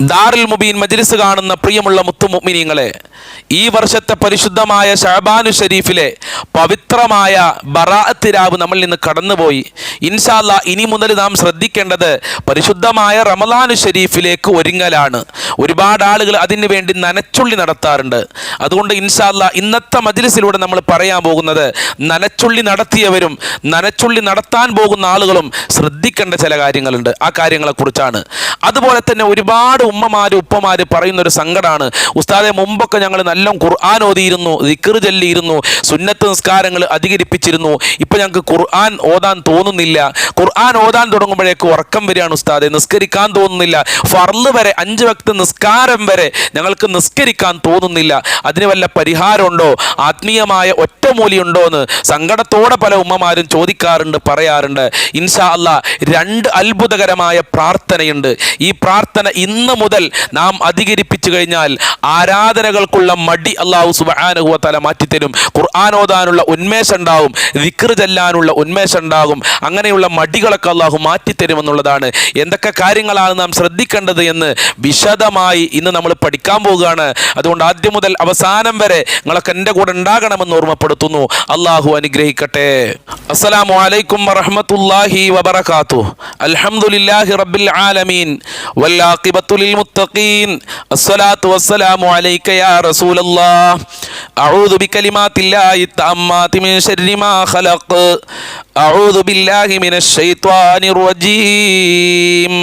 ദാറുൽ മുബീൻ മജ്ലിസ് കാണുന്ന പ്രിയമുള്ള മുത്തുമുമിനിങ്ങളെ ഈ വർഷത്തെ പരിശുദ്ധമായ ഷഹബാനു ഷരീഫിലെ പവിത്രമായ ബറാഅത്ത് രാവ് നമ്മളിൽ നിന്ന് കടന്നുപോയി. ഇൻഷാല്ല ഇനി മുതൽ നാം ശ്രദ്ധിക്കേണ്ടത് പരിശുദ്ധമായ റമലാനു ഷരീഫിലേക്ക് ഒരുങ്ങലാണ്. ഒരുപാട് ആളുകൾ അതിനു വേണ്ടി നനച്ചുള്ളി നടത്താറുണ്ട്. അതുകൊണ്ട് ഇൻഷാല്ല ഇന്നത്തെ മജ്ലിസിലൂടെ നമ്മൾ പറയാൻ പോകുന്നത് നനച്ചുള്ളി നടത്തിയവരും നനച്ചുള്ളി നടത്താൻ പോകുന്ന ആളുകളും ശ്രദ്ധിക്കേണ്ട ചില കാര്യങ്ങളുണ്ട്. ആ കാര്യങ്ങളെക്കുറിച്ചാണ്. അതുപോലെ തന്നെ ഒരുപാട് ഉമ്മമാര് ഉപ്പമാര് പറയുന്ന ഒരു സങ്കടമാണ് ഉസ്താദെ മുമ്പൊക്കെ ഞങ്ങൾ നല്ല ഖുർആൻ ഓതിയിരുന്നു ദിക്കർ ചൊല്ലിയിരുന്നു സുന്നത്ത് നിസ്കാരങ്ങൾ അധികരിപ്പിച്ചിരുന്നു. ഇപ്പൊ ഞങ്ങൾക്ക് ഖുർആൻ ഓതാൻ തോന്നുന്നില്ല. ഖുർആൻ ഓതാൻ തുടങ്ങുമ്പോഴേക്ക് ഉറക്കം വരികയാണ് ഉസ്താദെ. നിസ്കരിക്കാൻ തോന്നുന്നില്ല. ഫർൾ വരെ അഞ്ച് വക്ത നിസ്കാരം വരെ ഞങ്ങൾക്ക് നിസ്കരിക്കാൻ തോന്നുന്നില്ല. അതിന് വല്ല പരിഹാരമുണ്ടോ? ആത്മീയമായ ഒറ്റമൂലിയുണ്ടോ എന്ന് സങ്കടത്തോടെ പല ഉമ്മമാരും ചോദിക്കാറുണ്ട് പറയാറുണ്ട്. ഇൻഷാ അല്ല രണ്ട് അത്ഭുതകരമായ പ്രാർത്ഥനയുണ്ട്. ഈ പ്രാർത്ഥന ഇന്ന് മുതൽ നാം അധികരിപ്പിച്ചു കഴിഞ്ഞാൽ ആരാധനകൾക്കുള്ള മടി അള്ളാഹു സുബാനുഹുവ തല മാറ്റിത്തരും. ഖുർആാനോദാനുള്ള ഉന്മേഷം ഉണ്ടാവും വിക്ർ ചെല്ലാനുള്ള ഉന്മേഷം ഉണ്ടാകും അങ്ങനെയുള്ള മടികളൊക്കെ അള്ളാഹു മാറ്റിത്തരും എന്നുള്ളതാണ്. എന്തൊക്കെ കാര്യങ്ങളാണ് നാം ശ്രദ്ധിക്കേണ്ടത് എന്ന് വിശദമായി ഇന്ന് നമ്മൾ പഠിക്കാൻ പോവുകയാണ്. അതുകൊണ്ട് ആദ്യം മുതൽ അവസാനം വരെ നിങ്ങളൊക്കെ എന്റെ കൂടെ ഉണ്ടാകണമെന്ന് ഓർമ്മപ്പെടുത്തുന്നു. അള്ളാഹു അനുഗ്രഹിക്കട്ടെ. അസ്സലാമു അലൈക്കും വറഹമത്തല്ലാഹി വബർക്കാത്തു അലഹമുല്ലാഹി റബ്ബിൽ ആലമീൻ. വല്ലാഖിബത്തുൽ للمتقين الصلاة والسلام عليك يا رسول الله أعوذ بكلمات الله التامات من شر ما خلق أعوذ بالله من الشيطان الرجيم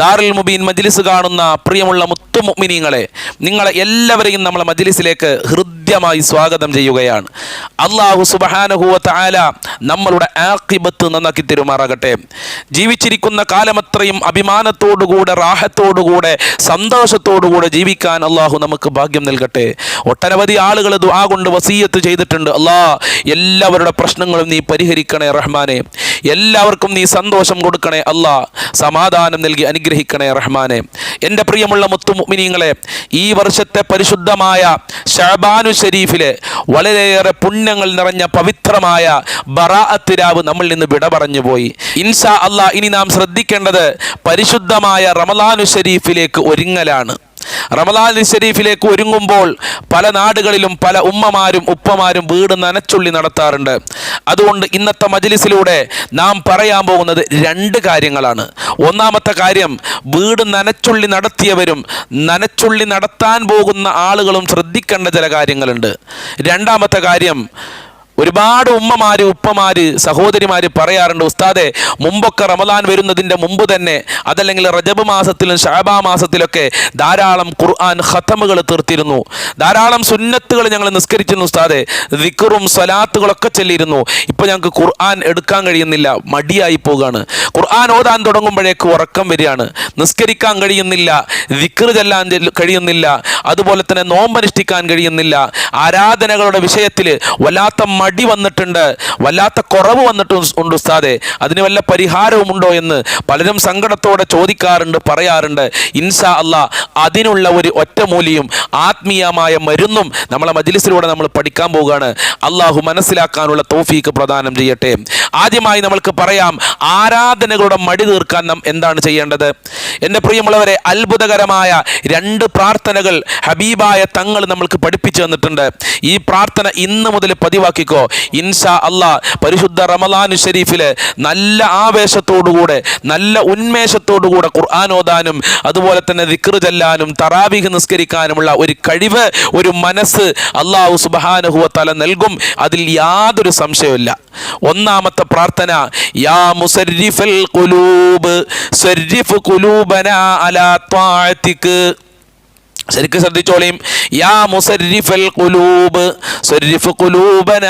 ദാറുൽ മുബീൻ മജ്ലിസ് കാണുന്ന പ്രിയമുള്ള മുത്തുമുഅ്മിനീങ്ങളെ നിങ്ങളെ എല്ലാവരെയും നമ്മളെ മജ്ലിസിലേക്ക് ഹൃദ്യമായി സ്വാഗതം ചെയ്യുകയാണ് അള്ളാഹു സുബ്ഹാനഹു തആല നമ്മളുടെ ആഖിബത്ത് നന്നാക്കി തരുമാറാകട്ടെ ജീവിച്ചിരിക്കുന്ന കാലമത്രയും അഭിമാനത്തോടുകൂടെ റാഹത്തോടുകൂടെ സന്തോഷത്തോടുകൂടെ ജീവിക്കാൻ അള്ളാഹു നമുക്ക് ഭാഗ്യം നൽകട്ടെ ഒട്ടനവധി ആളുകൾ ദുആ കൊണ്ട് വസീയത്ത് ചെയ്തിട്ടുണ്ട്. അല്ലാ എല്ലാവരുടെ പ്രശ്നങ്ങളും നീ പരിഹരിക്കണേ റഹ്മാനെ. എല്ലാവർക്കും നീ സന്തോഷം കൊടുക്കണേ അല്ലാ സമാധാനം നൽകി അനുഗ്രഹിക്കണേ റഹ്മാനെ. എന്റെ പ്രിയമുള്ള മുത്തുമിനിങ്ങളെ ഈ വർഷത്തെ പരിശുദ്ധമായ ഷാബാനു ഷരീഫിലെ വളരെയേറെ പുണ്യങ്ങൾ നിറഞ്ഞ പവിത്രമായ ബറാഅത്തിരാവ് നമ്മൾ നിന്ന് വിട പറഞ്ഞു പോയി. ഇൻഷാ അല്ലാ ഇനി നാം ശ്രദ്ധിക്കേണ്ടത് പരിശുദ്ധമായ റമലാനു ഷരീഫിലേക്ക് ഒരുങ്ങലാണ്. റമദാൻ ഷരീഫിലേക്ക് ഒരുങ്ങുമ്പോൾ പല നാടുകളിലും പല ഉമ്മമാരും ഉപ്പമാരും വീട് നനച്ചുള്ളി നടത്താറുണ്ട്. അതുകൊണ്ട് ഇന്നത്തെ മജ്ലിസിലൂടെ നാം പറയാൻ പോകുന്നത് രണ്ട് കാര്യങ്ങളാണ്. ഒന്നാമത്തെ കാര്യം വീട് നനച്ചുള്ളി നടത്തിയവരും നനച്ചുള്ളി നടത്താൻ പോകുന്ന ആളുകളും ശ്രദ്ധിക്കേണ്ട ചില കാര്യങ്ങളുണ്ട്. രണ്ടാമത്തെ കാര്യം ഒരുപാട് ഉമ്മമാര് ഉപ്പമാര് സഹോദരിമാര് പറയാറുണ്ട് ഉസ്താദെ മുമ്പൊക്കെ റമദാൻ വരുന്നതിന്റെ മുമ്പ് തന്നെ അതല്ലെങ്കിൽ റജബ് മാസത്തിലും ഷാബാ മാസത്തിലൊക്കെ ധാരാളം ഖുർആൻ ഖത്തമുകൾ തീർത്തിരുന്നു. ധാരാളം സുന്നത്തുകൾ ഞങ്ങൾ നിസ്കരിച്ചിരുന്നു ഉസ്താദെ. ദിക്കറും സ്വലാത്തുകളൊക്കെ ചെല്ലിയിരുന്നു. ഇപ്പൊ ഞങ്ങൾക്ക് ഖുർആൻ എടുക്കാൻ കഴിയുന്നില്ല മടിയായി പോവുകയാണ് ഖുർആൻ ഓതാൻ തുടങ്ങുമ്പോഴേക്ക് ഉറക്കം വരികയാണ്. നിസ്കരിക്കാൻ കഴിയുന്നില്ല ദിക്കർ ചെല്ലാൻ കഴിയുന്നില്ല അതുപോലെ തന്നെ നോമ്പനുഷ്ഠിക്കാൻ കഴിയുന്നില്ല. ആരാധനകളുടെ വിഷയത്തിൽ വല്ലാത്ത മടി വന്നിട്ടുണ്ട് വല്ലാത്ത കുറവ് വന്നിട്ട് ഉണ്ട് ഉസ്താദെ. അതിന് വല്ല പരിഹാരവും ഉണ്ടോ എന്ന് പലരും സങ്കടത്തോടെ ചോദിക്കാറുണ്ട് പറയാറുണ്ട്. ഇൻഷാ അല്ല അതിനുള്ള ഒരു ഒറ്റമൂലിയും ആത്മീയമായ മരുന്നും നമ്മളെ മജ്ലിസിലൂടെ നമ്മൾ പഠിക്കാൻ പോവുകയാണ്. അള്ളാഹു മനസ്സിലാക്കാനുള്ള തോഫീക്ക് പ്രദാനം ചെയ്യട്ടെ. ആദ്യമായി നമ്മൾക്ക് പറയാം ആരാധനകളുടെ മടി തീർക്കാൻ നാം എന്താണ് ചെയ്യേണ്ടത്? എന്റെ പ്രിയമുള്ളവരെ അത്ഭുതകരമായ രണ്ട് പ്രാർത്ഥനകൾ ഹബീബായ തങ്ങൾ നമ്മൾക്ക് പഠിപ്പിച്ചു തന്നിട്ടുണ്ട്. ഈ പ്രാർത്ഥന ഇന്ന് മുതൽ പതിവാക്കിക്കോ ഇൻഷാ അള്ളാ പരിശുദ്ധ റമലാനു ഷെരീഫിലെ നല്ല ആവേശത്തോടുകൂടെ നല്ല ഉന്മേഷത്തോടുകൂടെ ഖുർആൻ ഓതാനും അതുപോലെ തന്നെ ദിക്ർ ചെല്ലാനും തറാവിഹ് നിസ്കരിക്കാനുമുള്ള ഒരു കഴിവ് ഒരു മനസ്സ് അള്ളാഹു സുബാനുഹുവ തല നൽകും. അതിൽ യാതൊരു സംശയമില്ല ഒന്നാമത്തെ പ്രാർത്ഥന യാ മുസരിഫൽ ഖുലൂബ് സരിഫ് ഖുലൂബന അലാ ത്വാഅതിക്. ശരിക്കും ശ്രദ്ധിച്ചോളിയും. യാ മുസരിഫൽ കുലൂബ് സരിഫ് കുലൂബന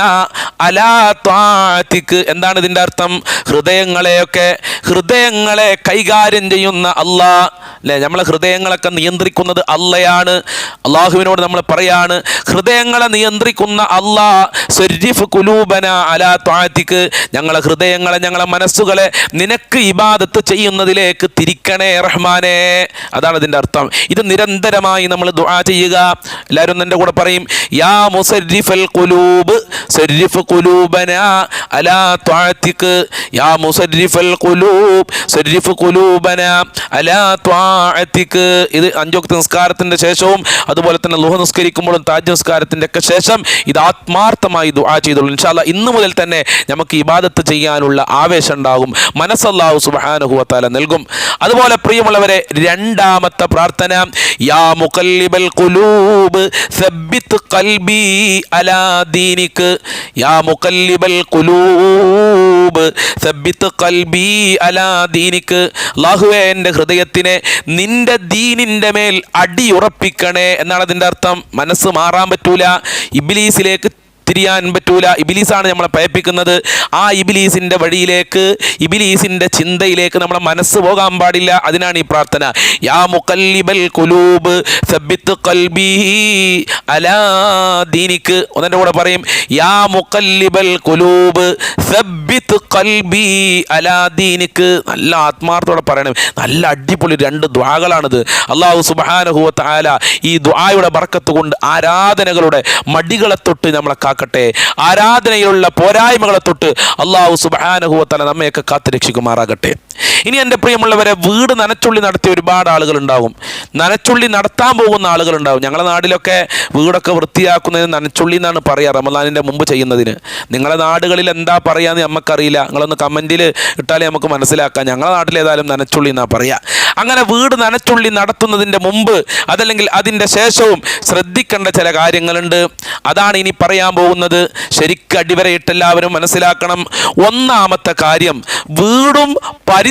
അലാ താത്തിക്ക് എന്താണ് ഇതിന്റെ അർത്ഥം? ഹൃദയങ്ങളെയൊക്കെ ഹൃദയങ്ങളെ കൈകാര്യം ചെയ്യുന്ന അള്ളാ അല്ലേ? നമ്മളെ ഹൃദയങ്ങളൊക്കെ നിയന്ത്രിക്കുന്നത് അള്ളയാണ് അള്ളാഹുവിനോട് നമ്മൾ പറയാണ് ഹൃദയങ്ങളെ നിയന്ത്രിക്കുന്ന അള്ളാ സരിഫ് കുലൂബന അലാ താത്തിക്ക് ഞങ്ങളെ ഹൃദയങ്ങളെ ഞങ്ങളെ മനസ്സുകളെ നിനക്ക് ഇബാദത്ത് ചെയ്യുന്നതിലേക്ക് തിരിക്കണേ റഹ്മാനേ. അതാണ് ഇതിന്റെ അർത്ഥം. ഇത് നിരന്തരമായി ആദ്യമായി നമ്മൾ ദുആ ചെയ്യുക. എല്ലാവരും എന്റെ കൂടെ പറയും യാ മുസരിഫൽ ഖുലൂബ് സരിഫ് ഖുലൂബനാ അലാ ത്വാഅതിക് യാ മുസരിഫൽ ഖുലൂബ് സരിഫ് ഖുലൂബനാ അലാ ത്വാഅതിക് ഇത് അഞ്ചോക്തി നിസ്കാരത്തിന്റെ ശേഷവും അതുപോലെ തന്നെ ലുഹ നിസ്കരിക്കുമ്പോഴും താജ് നിസ്കാരത്തിന്റെ ഒക്കെ ശേഷം ഇത് ആത്മാർത്ഥമായി ദുആ ചെയ്തോളൂ. ഇൻഷാല്ല ഇന്ന് മുതൽ തന്നെ നമുക്ക് ഇബാദത്ത് ചെയ്യാനുള്ള ആവേശം ഉണ്ടാകും. മനസ്സല്ലാഹു സുബ്ഹാനഹു വതആല നൽകും. അതുപോലെ പ്രിയമുള്ളവരെ രണ്ടാമത്തെ പ്രാർത്ഥന യാ മുഖല്ലിബൽ ഖുലൂബ് സബ്ബിത് ഖൽബി അലാ യാ മുഖല്ലിബൽ ഖുലൂബ് സബ്ബിത് ഖൽബി അലാ ദീനിക് അല്ലാഹുവേ എന്റെ ഹൃദയത്തിനെ നിന്റെ ദീനിന്റെ മേൽ അടിയുറപ്പിക്കണേ എന്നാണ് അതിന്റെ അർത്ഥം. മനസ്സ് മാറാൻ പറ്റൂല. ഇബിലീസിലേക്ക് തിരിയാൻ പറ്റൂല. ഇബിലീസാണ് നമ്മളെ പയപ്പിക്കുന്നത്. ആ ഇബിലീസിന്റെ വഴിയിലേക്ക് ഇബിലീസിന്റെ ചിന്തയിലേക്ക് നമ്മളെ മനസ്സ് പോകാൻ പാടില്ല. അതിനാണ് ഈ പ്രാർത്ഥന. യാ മുക്കല്ലിബൽ കുലൂബ് സബിത്ത് കൽബി അലാ ദീനിക്ക്. ഒന്നെ കൂടെ പറയും. യാ മുക്കല്ലിബൽ കുലൂബ് സബ്ബിത്ത് കൽബി അലാ ദീനിക്ക്. നല്ല ആത്മാർത്ഥത്തോടെ പറയണം. നല്ല അടിപൊളി രണ്ട് ദ്വാകളാണിത്. അള്ളാഹു സുബാനഹുവത്ത് ആല ഈ ദ്വായുടെ ബർക്കത്ത് കൊണ്ട് ആരാധനകളുടെ മടികളെ തൊട്ട് നമ്മളെ കാക്കട്ടെ ആരാധനയിലുള്ള പോരായ്മകളെ തൊട്ട് അള്ളാഹു സുബാനഹുവത്തല നമ്മയൊക്കെ കാത്തു രക്ഷിക്കുമാറാകട്ടെ ഇനി എന്റെ പ്രിയമുള്ളവരെ വീട് നനച്ചുള്ളി നടത്തിയ ഒരുപാട് ആളുകൾ ഉണ്ടാവും നനച്ചുള്ളി നടത്താൻ പോകുന്ന ആളുകൾ ഉണ്ടാവും ഞങ്ങളുടെ നാട്ടിലൊക്കെ വീടൊക്കെ വൃത്തിയാക്കുന്നതിന് നനച്ചുള്ളി എന്നാണ് പറയുക റമദാനിന്റെ മുമ്പ് ചെയ്യുന്നതിന്. നിങ്ങളുടെ നാടുകളിൽ എന്താ പറയാന്ന് നമുക്കറിയില്ല നിങ്ങളൊന്ന് കമന്റിൽ ഇട്ടാലേ നമുക്ക് മനസ്സിലാക്കാം. ഞങ്ങളുടെ നാട്ടിൽ ഏതായാലും നനച്ചുള്ളി എന്നാ പറയുക അങ്ങനെ വീട് നനച്ചുള്ളി നടത്തുന്നതിന്റെ മുമ്പ് അതല്ലെങ്കിൽ അതിന്റെ ശേഷവും ശ്രദ്ധിക്കേണ്ട ചില കാര്യങ്ങളുണ്ട്. അതാണ് ഇനി പറയാൻ പോകുന്നത്. ശരിക്കും അടിവരയിട്ട് എല്ലാവരും മനസ്സിലാക്കണം. ഒന്നാമത്തെ കാര്യം വീടും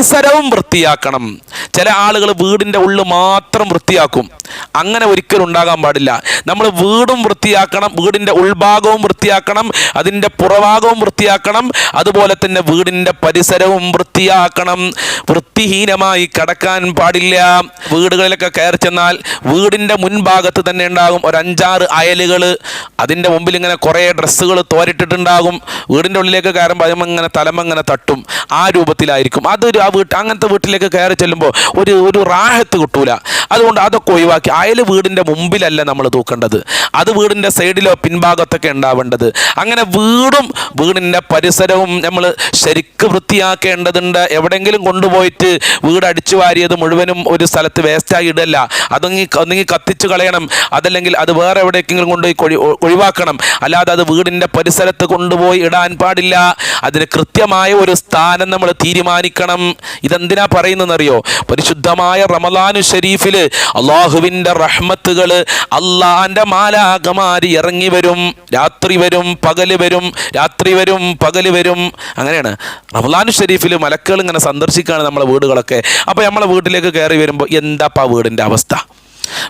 പരിസരവും വൃത്തിയാക്കണം. ചില ആളുകൾ വീടിന്റെ ഉള്ളിൽ മാത്രം വൃത്തിയാക്കും. അങ്ങനെ ഒരിക്കലും ഉണ്ടാകാൻ പാടില്ല. നമ്മൾ വീടും വൃത്തിയാക്കണം വീടിന്റെ ഉൾഭാഗവും വൃത്തിയാക്കണം അതിന്റെ പുറഭാഗവും വൃത്തിയാക്കണം അതുപോലെ തന്നെ വീടിന്റെ പരിസരവും വൃത്തിയാക്കണം. വൃത്തിഹീനമായി കിടക്കാൻ പാടില്ല. വീടുകളിലൊക്കെ കയറി ചെന്നാൽ വീടിന്റെ മുൻഭാഗത്ത് തന്നെ ഉണ്ടാകും ഒരു അഞ്ചാറ് അയലുകൾ അതിന്റെ മുമ്പിൽ ഇങ്ങനെ കുറേ ഡ്രസ്സുകൾ തോരിട്ടിട്ടുണ്ടാകും. വീടിന്റെ ഉള്ളിലേക്ക് കയറുമ്പോൾ അതിമങ്ങനെ തലമങ്ങനെ തട്ടും. ആ രൂപത്തിലായിരിക്കും. അതൊരു ആ വീട്ട് അങ്ങനത്തെ വീട്ടിലേക്ക് കയറി ചെല്ലുമ്പോൾ ഒരു ഒരു റാഹത്ത് കിട്ടൂല. അതുകൊണ്ട് അതൊക്കെ ഒഴിവാക്കി. അയൽ വീടിന്റെ മുമ്പിലല്ല നമ്മൾ തൂക്കേണ്ടത്. അത് വീടിന്റെ സൈഡിലോ പിൻഭാഗത്തൊക്കെ ഉണ്ടാവേണ്ടത്. അങ്ങനെ വീടും വീടിന്റെ പരിസരവും നമ്മൾ ശരിക്ക് വൃത്തിയാക്കേണ്ടതുണ്ട്. എവിടെയെങ്കിലും കൊണ്ടുപോയിട്ട് വീട് അടിച്ചു വാരിയത് മുഴുവനും ഒരു സ്ഥലത്ത് വേസ്റ്റായി ഇടല്ല. അതൊങ്ങി ഒന്നെങ്കിൽ കത്തിച്ച് കളയണം. അതല്ലെങ്കിൽ അത് വേറെ എവിടെയെങ്കിലും കൊണ്ടുപോയി ഒഴിവാക്കണം. അല്ലാതെ അത് വീടിന്റെ പരിസരത്ത് കൊണ്ടുപോയി ഇടാൻ പാടില്ല. അതിന് കൃത്യമായ ഒരു സ്ഥാനം നമ്മൾ തീരുമാനിക്കണം. ഇതെന്തിനാ പറയുന്നതെന്നറിയോ? പരിശുദ്ധമായ റമലാനു ഷരീഫിൽ അള്ളാഹുവിന്റെ റഹ്മത്തുകൾ അള്ളാന്റെ മാലാകമാരി ഇറങ്ങി വരും രാത്രി വരും പകൽ വരും രാത്രി വരും പകൽ വരും. അങ്ങനെയാണ്. റമലാനു ഷരീഫിൽ മലക്കുകൾ ഇങ്ങനെ സന്ദർശിക്കുകയാണ് നമ്മളെ വീടുകളൊക്കെ. അപ്പോൾ നമ്മളെ വീട്ടിലേക്ക് കയറി വരുമ്പോൾ എന്താ എന്താപ്പാ വീടിന്റെ അവസ്ഥ?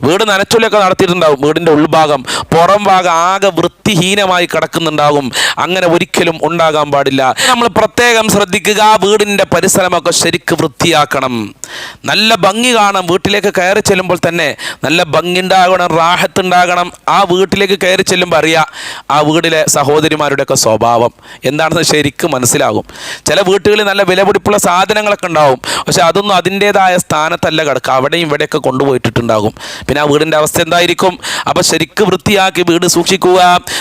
വീട് നനച്ചൊല്ലൊക്കെ നടത്തിയിട്ടുണ്ടാവും. വീടിന്റെ ഉൾഭാഗം പുറം ഭാഗം ആകെ വൃത്തിഹീനമായി കിടക്കുന്നുണ്ടാകും. അങ്ങനെ ഒരിക്കലും ഉണ്ടാകാൻ പാടില്ല. നമ്മൾ പ്രത്യേകം ശ്രദ്ധിക്കുക വീടിന്റെ പരിസരമൊക്കെ ശരിക്ക് വൃത്തിയാക്കണം. നല്ല ഭംഗി കാണാം. വീട്ടിലേക്ക് കയറി ചെല്ലുമ്പോൾ തന്നെ നല്ല ഭംഗി ഉണ്ടാകണം റാഹത്ത് ഉണ്ടാകണം. ആ വീട്ടിലേക്ക് കയറി ചെല്ലുമ്പോൾ അറിയാം ആ വീട്ടിലെ സഹോദരിമാരുടെയൊക്കെ സ്വഭാവം എന്താണെന്ന് ശരിക്കും മനസ്സിലാകും. ചില വീട്ടുകളിൽ നല്ല വിലപിടിപ്പുള്ള സാധനങ്ങളൊക്കെ ഉണ്ടാവും. പക്ഷെ അതൊന്നും അതിന്റേതായ സ്ഥാനത്തല്ല കിടക്കുക. അവിടെയും ഇവിടെയൊക്കെ കൊണ്ടുപോയിട്ടുണ്ടാകും പിന്നെ ആ വീടിന്റെ അവസ്ഥ എന്തായിരിക്കും? അപ്പോൾ ശരിക്ക് വൃത്തിയാക്കി വീട് സൂക്ഷിക്കുക.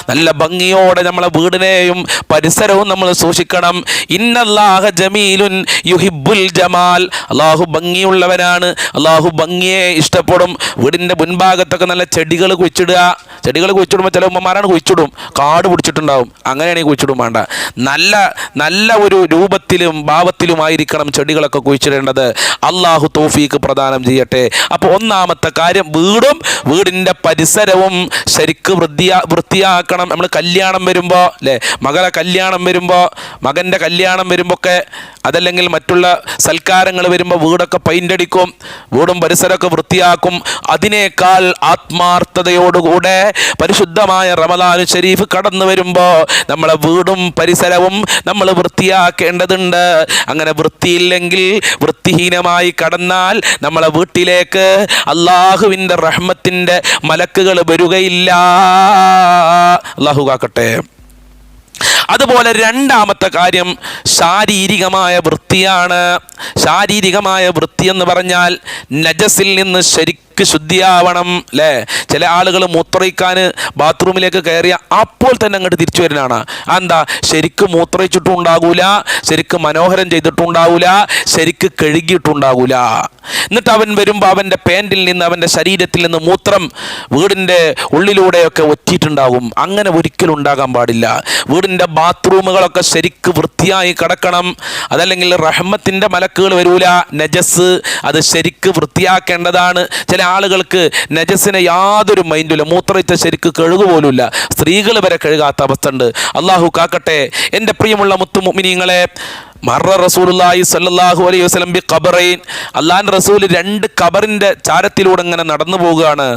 നല്ല ഭംഗിയോടെ നമ്മളെ വീടിനെയും പരിസരവും നമ്മൾ സൂക്ഷിക്കണം. ഇന്നല്ലാഹ ജമീലുൻ യുഹിബുൽ ജമാൽ. അള്ളാഹു ഭംഗിയുള്ളവനാണ്. അള്ളാഹു ഭംഗിയെ ഇഷ്ടപ്പെടും. വീടിന്റെ മുൻഭാഗത്തൊക്കെ നല്ല ചെടികൾ കുഴിച്ചിടുക. ചെടികൾ കുഴിച്ചിടുമ്പോൾ ചില ഉമ്മമാരാണ് കുഴിച്ചിടും. കാട് പിടിച്ചിട്ടുണ്ടാവും. അങ്ങനെയാണെങ്കിൽ കുഴിച്ചിടും വേണ്ട. നല്ല നല്ല ഒരു രൂപത്തിലും ഭാവത്തിലുമായിരിക്കണം ചെടികളൊക്കെ കുഴിച്ചിടേണ്ടത്. അള്ളാഹു തോഫീക്ക് പ്രദാനം ചെയ്യട്ടെ. അപ്പോൾ ഒന്നാമത്തെ കാര്യം വീടും വീടിന്റെ പരിസരവും ശരിക്ക് വൃത്തിയാ വൃത്തിയാക്കണം. നമ്മൾ കല്യാണം വരുമ്പോൾ അല്ലേ? മകളെ കല്യാണം വരുമ്പോൾ മകന്റെ കല്യാണം വരുമ്പോൾ ഒക്കെ അതല്ലെങ്കിൽ മറ്റുള്ള സൽക്കാരങ്ങൾ വരുമ്പോൾ വീടൊക്കെ പെയിന്റ് അടിക്കും വീടും പരിസരമൊക്കെ വൃത്തിയാക്കും. അതിനേക്കാൾ ആത്മാർത്ഥതയോടുകൂടെ പരിശുദ്ധമായ റമദാനു ഷരീഫ് കടന്നു വരുമ്പോൾ നമ്മളെ വീടും പരിസരവും നമ്മൾ വൃത്തിയാക്കേണ്ടതുണ്ട്. അങ്ങനെ വൃത്തിയില്ലെങ്കിൽ വൃത്തിഹീനമായി കടന്നാൽ നമ്മളെ വീട്ടിലേക്ക് അള്ളാഹുവിന്റെ റഹ്മത്തിന്റെ മലക്കുകൾ വരികയില്ല. അള്ളാഹു കാക്കട്ടെ. അതുപോലെ രണ്ടാമത്തെ കാര്യം ശാരീരികമായ വൃത്തിയാണ്. ശാരീരികമായ വൃത്തി എന്ന് പറഞ്ഞാൽ നജസിൽ നിന്ന് ശരിക്ക് ശരിക്ക് ശുദ്ധിയാവണം അല്ലേ ചില ആളുകൾ മൂത്രയിക്കാൻ ബാത്റൂമിലേക്ക് കയറിയ അപ്പോൾ തന്നെ അങ്ങോട്ട് തിരിച്ചു വരുന്നതാണ്. എന്താ ശരിക്ക് മൂത്രയിച്ചിട്ടും ഉണ്ടാകൂല ശരിക്ക് മനോഹരം ചെയ്തിട്ടുണ്ടാവൂല ശരിക്ക് കഴുകിയിട്ടുണ്ടാകൂല എന്നിട്ട് അവൻ വരുമ്പോൾ അവന്റെ പാന്റിൽ നിന്ന് അവന്റെ ശരീരത്തിൽ നിന്ന് മൂത്രം വീടിന്റെ ഉള്ളിലൂടെയൊക്കെ ഒറ്റിയിട്ടുണ്ടാകും. അങ്ങനെ ഒരിക്കലും ഉണ്ടാകാൻ പാടില്ല. വീടിന്റെ ബാത്റൂമുകളൊക്കെ ശരിക്ക് വൃത്തിയായി കിടക്കണം. അതല്ലെങ്കിൽ റഹ്മത്തിന്റെ മലക്കുകൾ വരൂല നജസ്. അത് ശരിക്ക് വൃത്തിയാക്കേണ്ടതാണ്. ചില ആളുകൾക്ക് നജസിനെ യാതൊരു മൈൻഡില്ല. മൂത്രയിച്ച ശരിക്ക് കഴുകു പോലുമില്ല. സ്ത്രീകൾ വരെ കഴുകാത്ത അവസ്ഥ ഉണ്ട് അള്ളാഹു കാക്കട്ടെ എന്റെ പ്രിയമുള്ള മുത്തുമുമിനിങ്ങളെ മറ റസൂലുള്ളാഹി സല്ലാഹു അലൈഹി വസ്ലം ബി ഖബറൈൻ. അല്ലാൻ റസൂൽ രണ്ട് ഖബറിന്റെ ചാരത്തിലൂടെ ഇങ്ങനെ നടന്നു പോവുകയാണ്.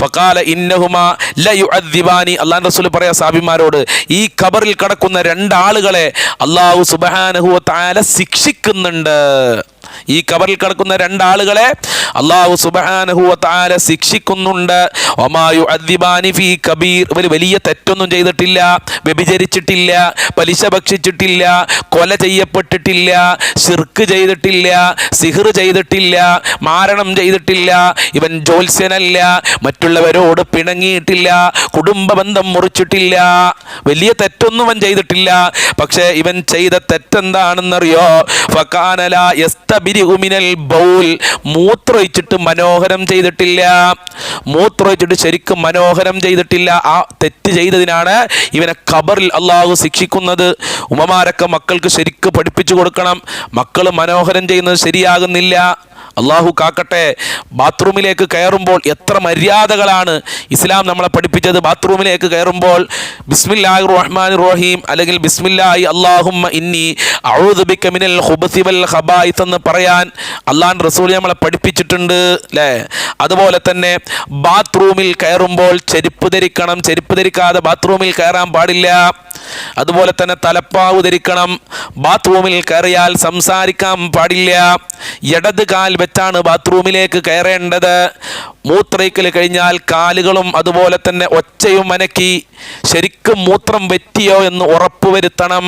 ഫക്കാല ഇന്നഹുമ ല യുഅദ്ദിബാനി അള്ളാൻ റസൂൽ പറയാ സാബിമാരോട് ഈ ഖബറിൽ കിടക്കുന്ന രണ്ടാളുകളെ അള്ളാഹു സുബ്ഹാനഹു താല ശിക്ഷിക്കുന്നുണ്ട്. ഈ കബറിൽ കിടക്കുന്ന രണ്ടാളുകളെ അള്ളാഹു തആല ശിക്ഷിക്കുന്നുണ്ട്. ഒമായു അദ്ദിബാനി ഫി കബീർ. ഇവർ വലിയ തെറ്റൊന്നും ചെയ്തിട്ടില്ല വ്യഭിചരിച്ചിട്ടില്ല പലിശ ഭക്ഷിച്ചിട്ടില്ല കൊല ചെയ്യപ്പെട്ടിട്ടില്ല ശിർക്ക് ചെയ്തിട്ടില്ല സിഹർ ചെയ്തിട്ടില്ല മാരണം ചെയ്തിട്ടില്ല ഇവൻ ജോത്സ്യനല്ല മറ്റുള്ളവരോട് പിണങ്ങിയിട്ടില്ല കുടുംബ ബന്ധം മുറിച്ചിട്ടില്ല വലിയ തെറ്റൊന്നും അവൻ ചെയ്തിട്ടില്ല. പക്ഷേ ഇവൻ ചെയ്ത തെറ്റെന്താണെന്നറിയോ? ഫക്കാനല യസ്തബിരിഉ മിനൽ ബൗൽ. മൂത്രൊഴിച്ചിട്ട് മനോഹരം ചെയ്തിട്ടില്ല. മൂത്രൊഴിച്ചിട്ട് ശരിക്കും മനോഹരം ചെയ്തിട്ടില്ല. ആ തെറ്റ് ചെയ്തതിനാണ് ഇവനെ ഖബറിൽ അള്ളാഹു ശിക്ഷിക്കുന്നത്. ഉമ്മമാരൊക്കെ മക്കൾക്ക് ശരിക്ക് പഠിപ്പിച്ചു കൊടുക്കണം. മക്കൾ മനോഹരം ചെയ്യുന്നത് ശരിയാകുന്നില്ല. അള്ളാഹു കാക്കട്ടെ ബാത്റൂമിലേക്ക് കയറുമ്പോൾ എത്ര മര്യാദകളാണ് ഇസ്ലാം നമ്മളെ പഠിപ്പിച്ചത്. ബാത്റൂമിലേക്ക് കയറുമ്പോൾ ബിസ്മില്ലാഹി റഹ്മാൻ റഹീം അല്ലെങ്കിൽ ബിസ്മില്ലാഹി അള്ളാഹുമ്മ ഇന്നി ഔദുബിക്ക മിനൽ ഖുബ്സി വൽ ഖബായിസ് എന്ന് പറയാൻ അള്ളാൻ റസൂൽ നമ്മളെ പഠിപ്പിച്ചിട്ടുണ്ട് അല്ലേ അതുപോലെ തന്നെ ബാത്റൂമിൽ കയറുമ്പോൾ ചെരുപ്പ് ധരിക്കണം. ചെരുപ്പ് ധരിക്കാതെ ബാത്റൂമിൽ കയറാൻ പാടില്ല. അതുപോലെ തന്നെ തലപ്പാവ് ധരിക്കണം. ബാത്റൂമിൽ കയറിയാൽ സംസാരിക്കാൻ പാടില്ല. ഇടത് കാൽ വെച്ചാണ് ബാത്റൂമിലേക്ക് കയറേണ്ടത്. മൂത്രയ്ക്കൽ കഴിഞ്ഞാൽ കാലുകളും അതുപോലെ തന്നെ ഒച്ചയും മനക്കി ശരിക്കും മൂത്രം വെറ്റിയോ എന്ന് ഉറപ്പുവരുത്തണം.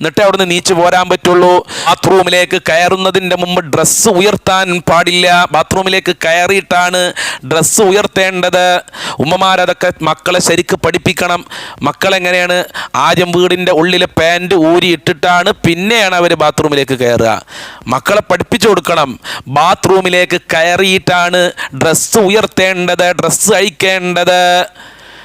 എന്നിട്ട് അവിടുന്ന് നീച്ചു പോരാൻ പറ്റുള്ളൂ. ബാത്റൂമിലേക്ക് കയറുന്നതിന്റെ മുമ്പ് ഡ്രസ്സ് ഉയർത്താൻ പാടില്ല. ബാത്റൂമിലേക്ക് കയറിയിട്ടാണ് ഡ്രസ്സ് ഉയർത്തേണ്ടത്. ഉമ്മമാരതൊക്കെ മക്കളെ ശരിക്ക് പഠിപ്പിക്കണം. മക്കളെങ്ങനെയാണ്? ആദ്യം വീടിന്റെ ഉള്ളിലെ പാന്റ് ഊരി ഇട്ടിട്ടാണ് പിന്നെയാണ് അവർ ബാത്റൂമിലേക്ക് കയറുക. മക്കളെ പഠിപ്പിച്ചു കൊടുക്കണം. ബാത്റൂമിലേക്ക് കയറിയിട്ടാണ് ഡ്രസ്സ് ഉയർത്തേണ്ടത് ഡ്രസ്സ് അഴിക്കേണ്ടത്.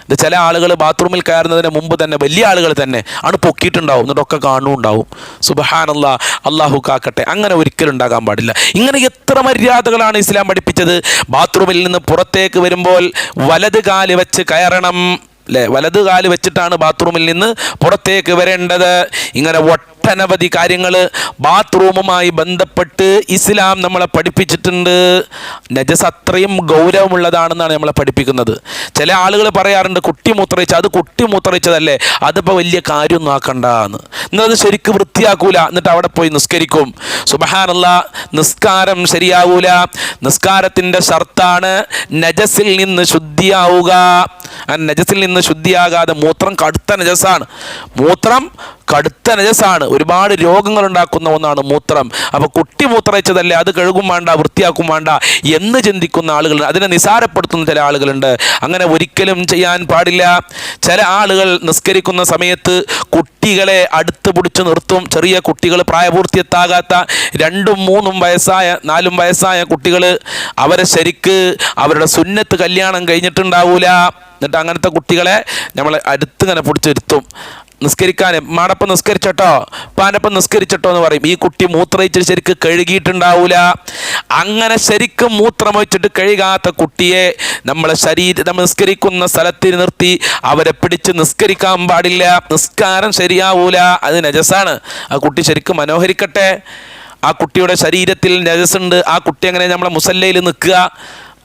ഇത് ചില ആളുകൾ ബാത്റൂമിൽ കയറുന്നതിന് മുമ്പ് തന്നെ വലിയ ആളുകൾ തന്നെ ആണ് പൊക്കിയിട്ടുണ്ടാവും. എന്നിട്ടൊക്കെ കാണുന്നുണ്ടാവും. സുബഹാനല്ല അള്ളാഹു കാക്കട്ടെ. അങ്ങനെ ഒരിക്കലും ഉണ്ടാകാൻ പാടില്ല. ഇങ്ങനെ എത്ര മര്യാദകളാണ് ഇസ്ലാം പഠിപ്പിച്ചത്? ബാത്റൂമിൽ നിന്ന് പുറത്തേക്ക് വരുമ്പോൾ വലത് കാൽ വെച്ച് കയറണം. അല്ലേ വലത് കാൽ വെച്ചിട്ടാണ് ബാത്റൂമിൽ നിന്ന് പുറത്തേക്ക് വരേണ്ടത്. ഇങ്ങനെ ഒട്ടനവധി കാര്യങ്ങൾ ബാത്റൂമുമായി ബന്ധപ്പെട്ട് ഇസ്ലാം നമ്മളെ പഠിപ്പിച്ചിട്ടുണ്ട്. നജസ് അത്രയും ഗൗരവമുള്ളതാണെന്നാണ് നമ്മളെ പഠിപ്പിക്കുന്നത്. ചില ആളുകൾ പറയാറുണ്ട് കുട്ടി മൂത്രയിച്ച അത് കുട്ടി മൂത്രയിച്ചതല്ലേ അതിപ്പോൾ വലിയ കാര്യമൊന്നും ആക്കണ്ട എന്ന് എന്നത് ശരിക്ക് വൃത്തിയാക്കൂല. എന്നിട്ട് അവിടെ പോയി നിസ്കരിക്കും. സുബഹാനല്ല നിസ്കാരം ശരിയാവൂല. നിസ്കാരത്തിന്റെ ഷർത്താണ് നജസിൽ നിന്ന് ശുദ്ധിയാവുക. നജസിൽ നിന്ന് ശുദ്ധിയാകാതെ മൂത്രം കടുത്ത നജസാണ്. മൂത്രം കടുത്ത നജസാണ്. ഒരുപാട് രോഗങ്ങൾ ഉണ്ടാക്കുന്ന ഒന്നാണ് മൂത്രം. അപ്പോൾ കുട്ടി മൂത്രയച്ചതല്ലേ അത് കഴുകും വേണ്ട വൃത്തിയാക്കും വേണ്ട എന്ന് ചിന്തിക്കുന്ന ആളുകളുണ്ട്. അതിനെ നിസാരപ്പെടുത്തുന്ന ചില ആളുകളുണ്ട്. അങ്ങനെ ഒരിക്കലും ചെയ്യാൻ പാടില്ല. ചില ആളുകൾ നിസ്കരിക്കുന്ന സമയത്ത് കുട്ടികളെ അടുത്ത് പിടിച്ച് നിർത്തും. ചെറിയ കുട്ടികൾ പ്രായപൂർത്തിയെത്താകാത്ത രണ്ടും മൂന്നും വയസ്സായ നാലും വയസ്സായ കുട്ടികൾ അവരെ ശരിക്ക് അവരുടെ സുന്നത്ത് കല്യാണം കഴിഞ്ഞിട്ടുണ്ടാവൂല. എന്നിട്ട് അങ്ങനത്തെ കുട്ടികളെ നമ്മൾ അടുത്ത് ഇങ്ങനെ പിടിച്ചിരുത്തും. നിസ്കരിക്കാൻ മാടപ്പം നിസ്കരിച്ചട്ടോ? പാനപ്പം നിസ്കരിച്ചട്ടോ എന്ന് പറയും. ഈ കുട്ടി മൂത്രയിച്ചിട്ട് ശരിക്ക് കഴുകിയിട്ടുണ്ടാവൂല. അങ്ങനെ ശരിക്കും മൂത്രമൊഴിച്ചിട്ട് കഴുകാത്ത കുട്ടിയെ നമ്മളെ ശരീരം നിസ്കരിക്കുന്ന സ്ഥലത്തിൽ നിർത്തി അവരെ പിടിച്ച് നിസ്കരിക്കാൻ പാടില്ല. നിസ്കാരം ശരിയാവൂല. അത് നജസാണ്. ആ കുട്ടി ശരിക്കും മനോഹരിക്കട്ടെ. ആ കുട്ടിയുടെ ശരീരത്തിൽ നജസ് ഉണ്ട് ആ കുട്ടി അങ്ങനെ നമ്മളെ മുസല്ലയിൽ നിൽക്കുക?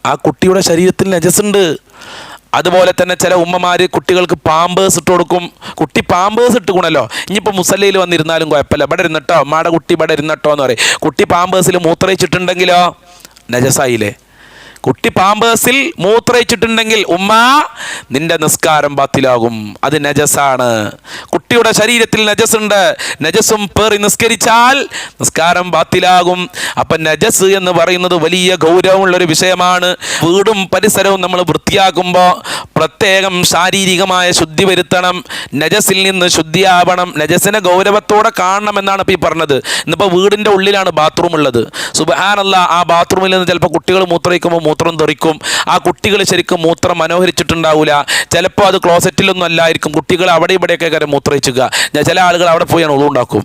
ആ കുട്ടിയുടെ ശരീരത്തിൽ നജസുണ്ട് അതുപോലെ തന്നെ ചില ഉമ്മമാർ കുട്ടികൾക്ക് പാമ്പേഴ്സ് ഇട്ട് കൊടുക്കും. കുട്ടി പാമ്പേഴ്സ് ഇട്ട് കൂണല്ലോ ഇനിയിപ്പോൾ മുസല്ലയിൽ വന്നിരുന്നാലും കുഴപ്പമില്ല. ഇവിടെ ഇരുന്നിട്ടോ. അമ്മയുടെ കുട്ടി ഇവിടെ ഇരുന്നിട്ടോ എന്ന് പറയും. കുട്ടി പാമ്പേഴ്സിൽ മൂത്രയിച്ചിട്ടുണ്ടെങ്കിലോ? നജസായില്ലേ? കുട്ടി പാമ്പേഴ്സിൽ മൂത്രയിച്ചിട്ടുണ്ടെങ്കിൽ ഉമ്മ നിന്റെ നിസ്കാരം ബാത്തിലാകും. അത് നജസാണ്. കുട്ടിയുടെ ശരീരത്തിൽ നജസ്സുണ്ട്. നജസും പേറി നിസ്കരിച്ചാൽ നിസ്കാരം ബാത്തിലാകും. അപ്പൊ നജസ് എന്ന് പറയുന്നത് വലിയ ഗൗരവമുള്ള ഒരു വിഷയമാണ്. വീടും പരിസരവും നമ്മൾ വൃത്തിയാക്കുമ്പോൾ പ്രത്യേകം ശാരീരികമായ ശുദ്ധി വരുത്തണം. നജസിൽ നിന്ന് ശുദ്ധിയാവണം. നജസിനെ ഗൗരവത്തോടെ കാണണം എന്നാണ് ഇപ്പോൾ ഈ പറഞ്ഞത്. ഇന്നിപ്പോൾ വീടിന്റെ ഉള്ളിലാണ് ബാത്റൂം ഉള്ളത്. സുബഹാനല്ല ആ ബാത്റൂമിൽ നിന്ന് ചിലപ്പോൾ കുട്ടികൾ മൂത്രയിക്കുമ്പോൾ മൂത്രം തെറിക്കും ആ കുട്ടികൾ ശരിക്കും മൂത്രം മനോഹരിച്ചിട്ടുണ്ടാവില്ല ചിലപ്പോൾ അത് ക്ലോസറ്റിലൊന്നും അല്ലായിരിക്കും. കുട്ടികൾ അവിടെ ഇവിടെയൊക്കെ കാര്യം മൂത്രയിച്ചുക ഞാൻ ചില ആളുകൾ അവിടെ പോയി ഒന്നുണ്ടാക്കും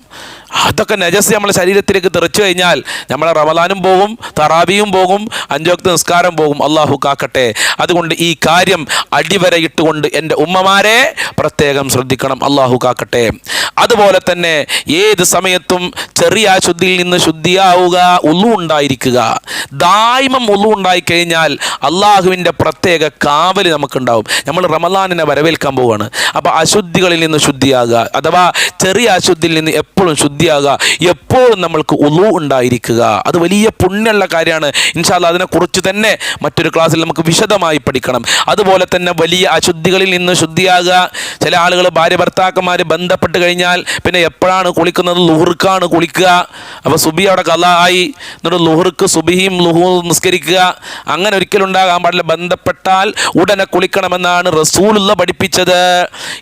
അതൊക്കെ നജസ് നമ്മളെ ശരീരത്തിലേക്ക് തെറിച്ചു കഴിഞ്ഞാൽ നമ്മളെ റമദാനും പോകും തറാബിയും പോകും അഞ്ചോക്ത നിസ്കാരം പോകും. അള്ളാഹു കാക്കട്ടെ. അതുകൊണ്ട് ഈ കാര്യം അടിവരയിട്ടുകൊണ്ട് എന്റെ ഉമ്മമാരെ പ്രത്യേകം ശ്രദ്ധിക്കണം. അള്ളാഹു കാക്കട്ടെ. അതുപോലെ തന്നെ ഏത് സമയത്തും ചെറിയ അശുദ്ധിയിൽ നിന്ന് ശുദ്ധിയാവുക ഉള്ളു ഉണ്ടായിരിക്കുക. ദായ്മം ഉള്ളു ഉണ്ടായിക്കഴിഞ്ഞാൽ അള്ളാഹുവിന്റെ പ്രത്യേക കാവൽ നമുക്കുണ്ടാവും. നമ്മൾ റമദാനിനെ വരവേൽക്കാൻ പോവുകയാണ് അപ്പോൾ അശുദ്ധികളിൽ നിന്ന് ശുദ്ധിയാകുക. അഥവാ ചെറിയ അശുദ്ധിയിൽ നിന്ന് എപ്പോഴും ശുദ്ധിയാകുക എപ്പോഴും നമ്മൾക്ക് ഉളു ഉണ്ടായിരിക്കുക. അത് വലിയ പുണ്യമുള്ള കാര്യമാണ്. ഇൻഷാല്ല അതിനെക്കുറിച്ച് തന്നെ മറ്റൊരു ക്ലാസ്സിൽ നമുക്ക് വിശദമായി പഠിക്കണം. അതുപോലെ തന്നെ വലിയ അശുദ്ധികളിൽ നിന്ന് ശുദ്ധിയാകുക. ചില ആളുകൾ ഭാര്യ ഭർത്താക്കന്മാർ ബന്ധപ്പെട്ട് കഴിഞ്ഞാൽ പിന്നെ എപ്പോഴാണ് കുളിക്കുന്നത്? ലുഹുർക്കാണ് കുളിക്കുക. അപ്പോൾ സുബി അവിടെ കല ആയി. എന്നിട്ട് ലുഹുർക്ക് സുബിയും ലുഹു നിസ്കരിക്കുക. അങ്ങനെ ഒരിക്കലും ഉണ്ടാകാൻ പാടില്ല. ബന്ധപ്പെട്ടാൽ ഉടനെ കുളിക്കണമെന്നാണ് റസൂലുള്ള പഠിപ്പിച്ചത്.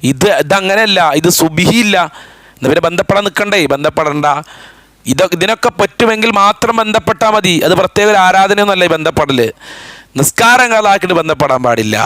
ഇത് ഇതങ്ങനെയല്ല. ഇത് സുബിഹിയില്ല. എന്നാ പിന്നെ ബന്ധപ്പെടാൻ നിൽക്കണ്ടേ? ബന്ധപ്പെടണ്ട. ഇത് ഇതിനൊക്കെ പറ്റുമെങ്കിൽ മാത്രം ബന്ധപ്പെട്ടാൽ മതി. അത് പ്രത്യേക ഒരു ആരാധനയൊന്നുമല്ല ഈ ബന്ധപ്പെടൽ. നിസ്കാരം കലാക്കിയിട്ട് ബന്ധപ്പെടാൻ പാടില്ല.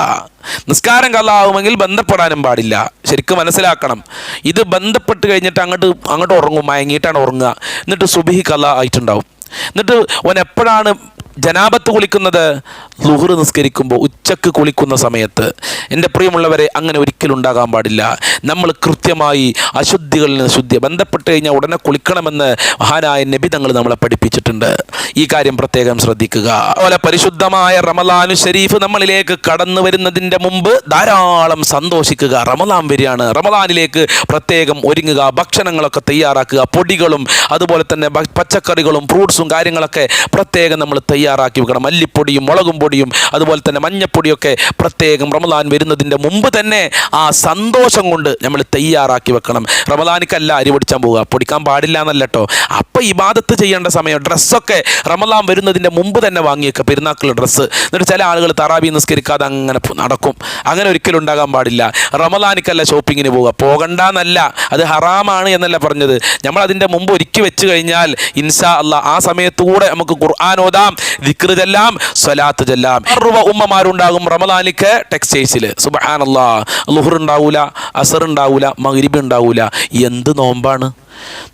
നിസ്കാരം കലാവുമെങ്കിൽ ബന്ധപ്പെടാനും പാടില്ല. ശരിക്കും മനസ്സിലാക്കണം. ഇത് ബന്ധപ്പെട്ട് കഴിഞ്ഞിട്ട് അങ്ങോട്ട് അങ്ങോട്ട് ഉറങ്ങും. മയങ്ങിയിട്ടാണ് ഉറങ്ങുക. എന്നിട്ട് സുബിഹി കല ആയിട്ടുണ്ടാവും. എന്നിട്ട് ഓൻ എപ്പോഴാണ് ജനാപത്ത് കുളിക്കുന്നത് ലുഹർ നിസ്കരിക്കുമ്പോൾ ഉച്ചയ്ക്ക് കുളിക്കുന്ന സമയത്ത്. എന്റെ പ്രിയമുള്ളവരെ അങ്ങനെ ഒരിക്കലും ഉണ്ടാകാൻ പാടില്ല. നമ്മൾ കൃത്യമായി അശുദ്ധികളിൽ നിന്ന് ശുദ്ധി ബന്ധപ്പെട്ട് കഴിഞ്ഞാൽ ഉടനെ കുളിക്കണമെന്ന് മഹാനായ നബി തങ്ങൾ നമ്മളെ പഠിപ്പിച്ചിട്ടുണ്ട്. ഈ കാര്യം പ്രത്യേകം ശ്രദ്ധിക്കുക. അതുപോലെ പരിശുദ്ധമായ റമലാനു ഷരീഫ് നമ്മളിലേക്ക് കടന്നു വരുന്നതിന്റെ മുമ്പ് ധാരാളം സന്തോഷിക്കുക. റമലാൻ വരികയാണ് റമലാനിലേക്ക് പ്രത്യേകം ഒരുങ്ങുക. ഭക്ഷണങ്ങളൊക്കെ തയ്യാറാക്കുക. പൊടികളും അതുപോലെ തന്നെ പച്ചക്കറികളും ഫ്രൂട്ട്സും കാര്യങ്ങളൊക്കെ പ്രത്യേകം നമ്മൾ തയ്യാറാക്കി വെക്കണം. മല്ലിപ്പൊടിയും മുളകും പൊടിയും അതുപോലെ തന്നെ മഞ്ഞപ്പൊടിയൊക്കെ പ്രത്യേകം റമദാൻ വരുന്നതിന്റെ മുമ്പ് തന്നെ ആ സന്തോഷം കൊണ്ട് നമ്മൾ തയ്യാറാക്കി വെക്കണം. റമദാനിക്കല്ല അരി പൊടിച്ചാൻ പോവുക. പൊടിക്കാൻ പാടില്ല എന്നല്ല കേട്ടോ അപ്പം ഇബാദത്ത് ചെയ്യേണ്ട സമയം ഡ്രസ്സൊക്കെ റമദാൻ വരുന്നതിന്റെ മുമ്പ് തന്നെ വാങ്ങിയേക്കുക. പെരുന്നാക്കുള്ള ഡ്രസ്സ്. എന്നിട്ട് ചില ആളുകൾ തറാബി നിസ്കരിക്കാതെ അങ്ങനെ നടക്കും. അങ്ങനെ ഒരിക്കലും ഉണ്ടാകാൻ പാടില്ല. റമദാനിക്കല്ല ഷോപ്പിങ്ങിന് പോവുക. പോകണ്ട എന്നല്ല അത് ഹറാമാണ് എന്നല്ല പറഞ്ഞത്. നമ്മൾ അതിന്റെ മുമ്പ് ഒരുക്കി വെച്ച് കഴിഞ്ഞാൽ ഇൻസാ അല്ല ആ സമയത്തൂടെ നമുക്ക് ഖുർആൻ ഓതാം. ദിക്റ് ചെല്ലാം സ്വലാത്ത് ചെല്ലാം അറുപ ഉമ്മമാരുണ്ടാകും റമദാനിക്ക് ടെക്സ്റ്റൈസിൽ സുബഹാനല്ലാ ലുഹർ ഉണ്ടാവൂല അസർ ഉണ്ടാവൂല മഗ്രിബ് ഉണ്ടാവൂല. എന്ത് നോമ്പാണ്?